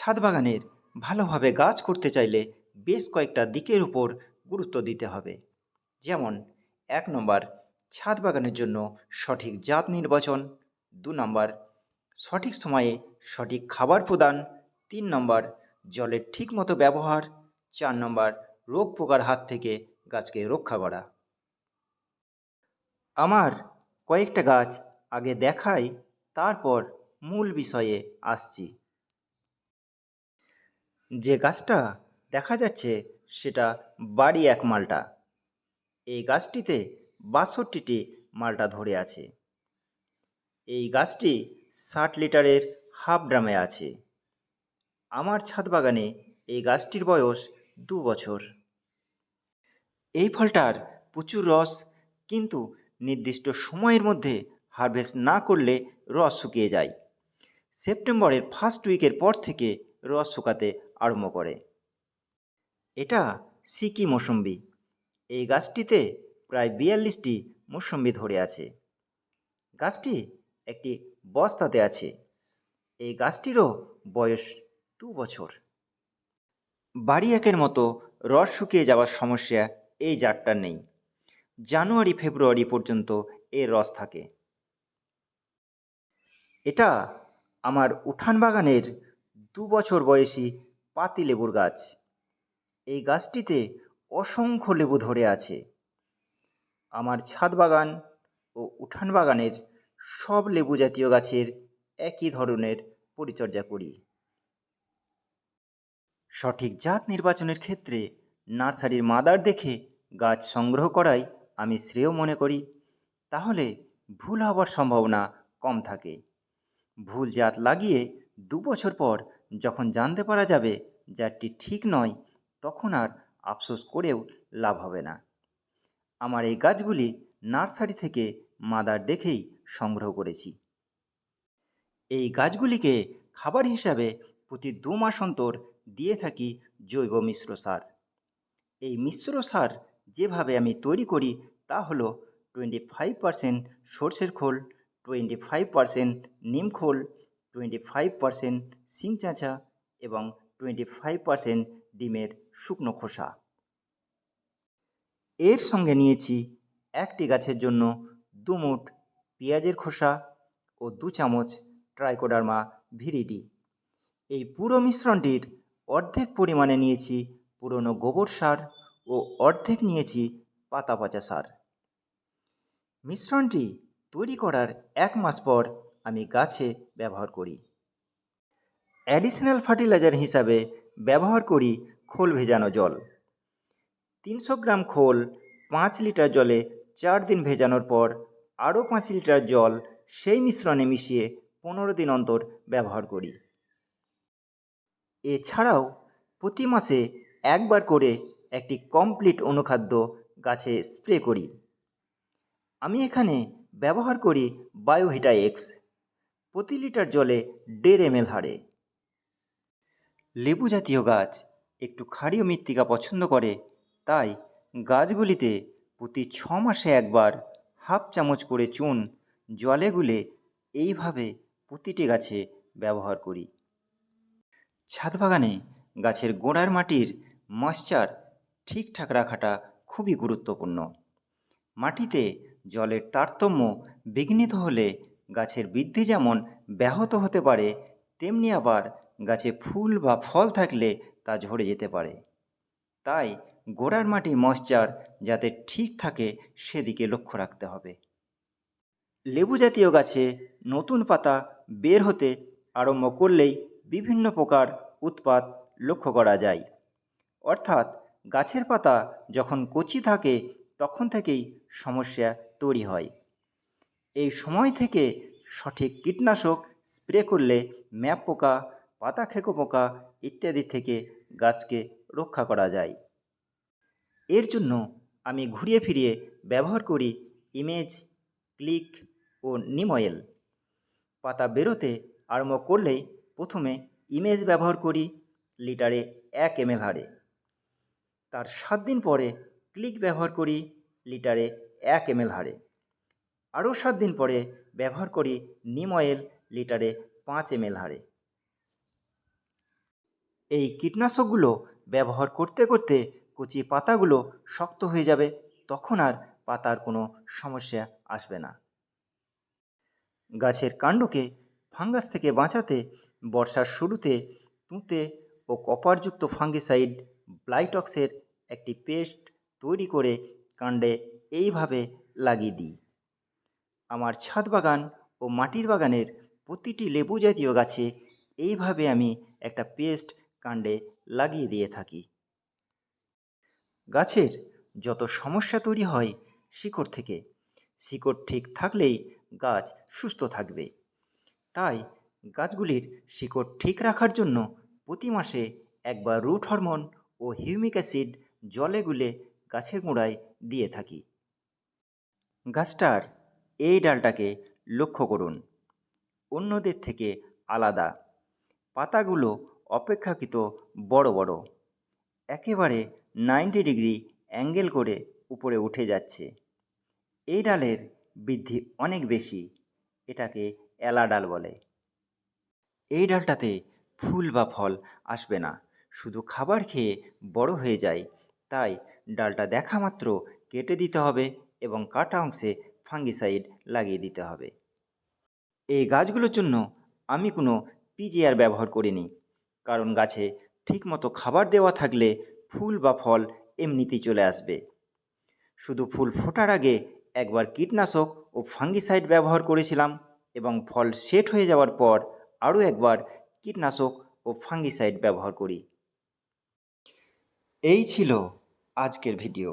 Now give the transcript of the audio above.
ছাদ বাগানের ভালোভাবে গাছ করতে চাইলে বেশ কয়েকটা দিকের উপর গুরুত্ব দিতে হবে। যেমন, এক নম্বর ছাদ বাগানের জন্য সঠিক জাত নির্বাচন। দু নম্বর, সঠিক সময়ে সঠিক খাবার প্রদান। তিন নম্বর, জলের ঠিক মতো ব্যবহার। চার নম্বর, রোগ পোকার হাত থেকে গাছকে রক্ষা করা। আমার কয়েকটা গাছ আগে দেখাই, তারপর মূল বিষয়ে আসছি। যে গাছটা দেখা যাচ্ছে সেটা বাড়ি এক মালটা। এই গাছটিতে বাষট্টিটি মালটা ধরে আছে। এই গাছটি ষাট লিটারের হাফ ড্রামে আছে। আমার ছাদ বাগানে এই গাছটির বয়স দু বছর। এই ফলটার প্রচুর রস, কিন্তু নির্দিষ্ট সময়ের মধ্যে হারভেস্ট না করলে রস শুকিয়ে যায়। সেপ্টেম্বরের ফার্স্ট উইকের পর থেকে রস শুকাতে আরম্ভ করে। এটা সিকি মৌসম্বি। এই গাছটিতে প্রায় বিয়াল্লিশটি মৌসম্বি ধরে আছে। গাছটি একটি বস্তাতে আছে। এই গাছটিরও বয়স দু বছর। বাড়ি একের মতো রস শুকিয়ে যাওয়ার সমস্যা এই জাতটার নেই। জানুয়ারি, ফেব্রুয়ারি পর্যন্ত এর রস থাকে। এটা আমার উঠান বাগানের দু বছর বয়সী পাতি লেবুর গাছ। এই গাছটিতে অসংখ্য লেবু ধরে আছে। আমার ছাদ বাগান ও উঠান বাগানের সব লেবু জাতীয় গাছের একই ধরনের পরিচর্যা করি। সঠিক জাত নির্বাচনের ক্ষেত্রে নার্সারির মাদার দেখে গাছ সংগ্রহ করাই আমি শ্রেয় মনে করি। তাহলে ভুল হওয়ার সম্ভাবনা কম থাকে। ভুল জাত লাগিয়ে দু বছর পর যখন জানতে পারা যাবে জাতটি ঠিক নয়, তখন আর আফসোস করেও লাভ হবে না। আমার এই গাছগুলি নার্সারি থেকে মাদার দেখেই সংগ্রহ করেছি। এই গাছগুলিকে খাবার হিসাবে প্রতি দু মাস অন্তর দিয়ে থাকি জৈব মিশ্র সার। এই মিশ্র সার যেভাবে আমি তৈরি করি তা হলো টোয়েন্টি ফাইভ পারসেন্ট সর্ষের খোল, টোয়েন্টি ফাইভ পারসেন্ট নিম খোল টোয়েন্টি ফাইভ পারসেন্ট শিং চাঁচা এবং টোয়েন্টি ফাইভ পারসেন্ট ডিমের শুকনো খোসা। এর সঙ্গে নিয়েছি একটি গাছের জন্য দু মুঠ পেঁয়াজের খোসা ও দু চামচ ট্রাইকোডার্মা ভিরিডি। এই পুরো মিশ্রণটির অর্ধেক পরিমাণে নিয়েছি পুরনো গোবর সার ও অর্ধেক নিয়েছি পাতা পচা সার। মিশ্রণটি তৈরি করার এক মাস পর আমি গাছে ব্যবহার করি। অ্যাডিশনাল ফার্টিলাইজার হিসাবে ব্যবহার করি খোল ভেজানো জল। তিনশো গ্রাম খোল পাঁচ লিটার জলে চার দিন ভেজানোর পর আরও পাঁচ লিটার জল সেই মিশ্রণে মিশিয়ে পনেরো দিন অন্তর ব্যবহার করি। এছাড়াও প্রতি মাসে একবার করে একটি কমপ্লিট অনুখাদ্য গাছে স্প্রে করি। আমি এখানে ব্যবহার করি বায়োভিটা এক্স প্রতি লিটার জলে দেড় এম হারে। লেবু জাতীয় গাছ একটু ক্ষারীয় মৃত্তিকা পছন্দ করে, তাই গাছগুলিতে প্রতি ছ মাসে একবার হাফ চামচ করে চুন জলে গুলে এইভাবে প্রতিটি গাছে ব্যবহার করি। ছাদ বাগানে গাছের গোড়ার মাটির ময়শ্চার ঠিকঠাক রাখাটা খুবই গুরুত্বপূর্ণ। মাটিতে জলের তারতম্য বিঘ্নিত হলে গাছের বৃদ্ধি যেমন ব্যাহত হতে পারে, তেমনি আবার গাছে ফুল বা ফল থাকলে তা ঝরে যেতে পারে। তাই গোড়ার মাটির ময়শ্চার যাতে ঠিক থাকে সেদিকে লক্ষ্য রাখতে হবে। লেবু জাতীয় গাছে নতুন পাতা বের হতে আরম্ভ করলেই বিভিন্ন প্রকার উৎপাত লক্ষ্য করা যায়। অর্থাৎ গাছের পাতা যখন কচি থাকে, তখন থেকেই সমস্যা তৈরি হয়। এই সময় থেকে সঠিক কীটনাশক স্প্রে করলে ম্যাপ পোকা, পাতা খেকো পোকা ইত্যাদি থেকে গাছকে রক্ষা করা যায়। এর জন্য আমি ঘুরিয়ে ফিরিয়ে ব্যবহার করি ইমেজ, ক্লিক ও নিম অয়েল। পাতা বেরোতে আরম্ভ করলেই প্রথমে ইমেজ ব্যবহার করি লিটারে এক এম হারে। তার সাত দিন পরে ক্লিক ব্যবহার করি লিটারে এক এম হারে। আরও সাত দিন পরে ব্যবহার করি নিম অয়েল লিটারে পাঁচ এম হারে। এই কীটনাশকগুলো ব্যবহার করতে করতে কচি পাতাগুলো শক্ত হয়ে যাবে, তখন আর পাতার কোনো সমস্যা আসবে না। গাছের কাণ্ডকে ফাঙ্গাস থেকে বাঁচাতে বর্ষার শুরুতে তুঁতে ও কপারযুক্ত ফাঙ্গিসাইড ব্লাইটক্সের একটি পেস্ট তৈরি করে কাণ্ডে এইভাবে লাগিয়ে দিই। আমার ছাদ বাগান ও মাটির বাগানের প্রতিটি লেবু জাতীয় গাছে এইভাবে আমি একটা পেস্ট কাণ্ডে লাগিয়ে দিয়ে থাকি। গাছের যত সমস্যা তৈরি হয় শিকড় থেকে, শিকড় ঠিক থাকলেই গাছ সুস্থ থাকবে। তাই গাছগুলির শিকড় ঠিক রাখার জন্য প্রতি মাসে একবার রুট হরমোন ও হিউমিক অ্যাসিড জলে গুলে গাছের গোড়ায় দিয়ে থাকি। গাছটার এই ডালটাকে লক্ষ্য করুন। অন্যদের থেকে আলাদা। পাতাগুলো অপেক্ষাকৃত বড় বড়। একেবারে নাইনটি ডিগ্রি অ্যাঙ্গেল করে উপরে উঠে যাচ্ছে। এই ডালের বৃদ্ধি অনেক বেশি, এটাকে এলা ডাল বলে। এই ডালটাতে ফুল বা ফল আসবে না, শুধু খাবার খেয়ে বড় হয়ে যায়। তাই ডালটা দেখা মাত্র কেটে দিতে হবে এবং কাটা অংশে ফাঙ্গিসাইড লাগিয়ে দিতে হবে। এই গাছগুলোর জন্য আমি কোনো পিজিআর ব্যবহার করিনি, কারণ গাছে ঠিকমতো খাবার দেওয়া থাকলে ফুল বা ফল এমনিতেই চলে আসবে। শুধু ফুল ফোটার আগে একবার কীটনাশক ও ফাঙ্গিসাইড ব্যবহার করেছিলাম এবং ফল সেট হয়ে যাওয়ার পর আরও একবার কীটনাশক ও ফাঙ্গিসাইড ব্যবহার করি। এই ছিল আজকের ভিডিও।